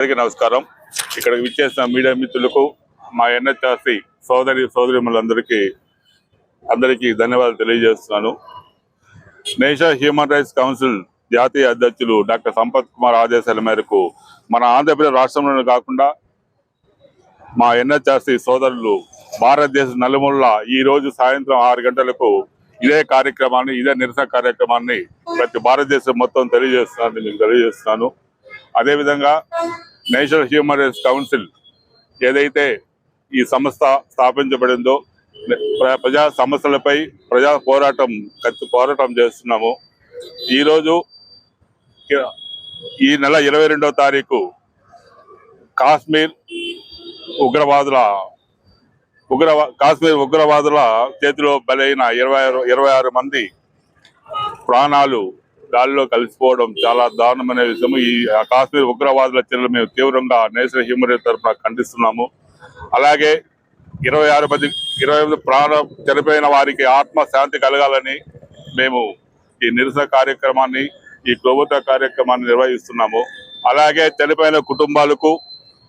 అందరికీ నమస్కారం. ఇక్కడికి విచ్చేసిన మీడియా మిత్రులకు మా ఎన్హెచ్ఆర్సి సోదరి సోదరిములందరికీ అందరికీ ధన్యవాదాలు తెలియజేస్తున్నాను. నేషనల్ హ్యూమన్ రైట్స్ కౌన్సిల్ జాతీయ అధ్యక్షులు డాక్టర్ సంపత్ కుమార్ ఆదేశాల మేరకు మన ఆంధ్రప్రదేశ్ రాష్ట్రంలోనే కాకుండా మా ఎన్హెచ్ఆర్సి సోదరులు భారతదేశ నలుమూల ఈ రోజు సాయంత్రం ఆరు గంటలకు ఇదే కార్యక్రమాన్ని ఇదే నిరసన కార్యక్రమాన్ని ప్రతి భారతదేశం మొత్తం తెలియజేస్తున్నాను మీకు తెలియజేస్తున్నాను. అదేవిధంగా నేషనల్ హ్యూమన్ రైట్స్ కౌన్సిల్ ఏదైతే ఈ సంస్థ స్థాపించబడిందో ప్ర- ప్రజా సమస్యలపై ప్రజా పోరాటం కత్తి పోరాటం చేస్తున్నాము. ఈరోజు ఈ నెల ఇరవై రెండవ తారీఖు కాశ్మీర్ ఉగ్రవాదుల ఉగ్రవా కాశ్మీర్ ఉగ్రవాదుల చేతిలో బలైన ఇరవై ఆరు ఇరవై ఆరు మంది ప్రాణాలు గాలిలో కలిసిపోవడం చాలా దారుణమైన విషయం ఈ కాశ్మీర్ ఉగ్రవాదుల చర్యలు మేము తీవ్రంగా నేషనల్ హ్యూమన్ రైట్స్ తరఫున ఖండిస్తున్నాము. అలాగే ఇరవై ఆరు మంది ఇరవై ఎనిమిది ప్రాణం చనిపోయిన వారికి ఆత్మ శాంతి కలగాలని మేము ఈ నిరసన కార్యక్రమాన్ని ఈ ప్రభుత్వ కార్యక్రమాన్ని నిర్వహిస్తున్నాము. అలాగే చనిపోయిన కుటుంబాలకు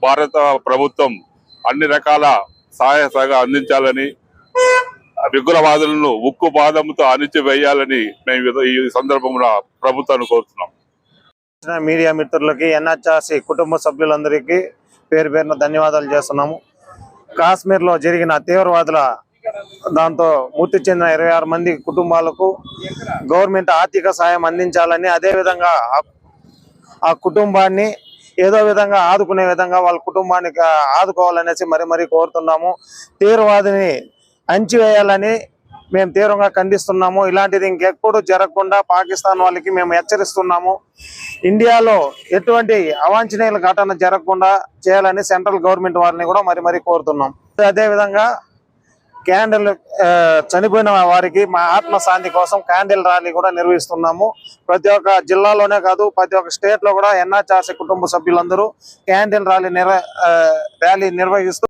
భారత ప్రభుత్వం అన్ని రకాల సహాయ సహగా అందించాలని విగ్రహవాదులను ఉక్కు పాదంతో అణిచివేయాలని మేము ఈ సందర్భంలో ప్రభుత్వాన్ని కోరుతున్నాం. మీడియా మిత్రులకి ఎన్హెచ్ఆర్సి కుటుంబ సభ్యులందరికీ పేరు పేరున ధన్యవాదాలు చేస్తున్నాము. కాశ్మీర్లో జరిగిన తీవ్రవాదుల దాంతో మృతి చెందిన ఇరవై ఆరు మంది కుటుంబాలకు గవర్నమెంట్ ఆర్థిక సాయం అందించాలని అదే విధంగా ఆ- కుటుంబాన్ని ఏదో విధంగా ఆదుకునే విధంగా వాళ్ళ కుటుంబానికి ఆదుకోవాలనేసి మరి మరీ కోరుతున్నాము. తీవ్రవాదిని అంచివేయాలని మేము తీవ్రంగా ఖండిస్తున్నాము. ఇలాంటిది ఇంకెప్పుడు జరగకుండా పాకిస్తాన్ వాళ్ళకి మేము హెచ్చరిస్తున్నాము. ఇండియాలో ఎటువంటి అవాంఛనీయుల ఘటన జరగకుండా చేయాలని సెంట్రల్ గవర్నమెంట్ వారిని కూడా మరి మరి కోరుతున్నాం. అదే విధంగా క్యాండిల్ చనిపోయిన వారికి మా ఆత్మ శాంతి కోసం క్యాండిల్ ర్యాలీ కూడా నిర్వహిస్తున్నాము. ప్రతి ఒక్క జిల్లాలోనే కాదు ప్రతి ఒక్క స్టేట్లో కూడా ఎన్ఆర్ఆర్సీ కుటుంబ సభ్యులందరూ క్యాండిల్ ర్యాలీ నిర్వ ర్యాలీ నిర్వహిస్తూ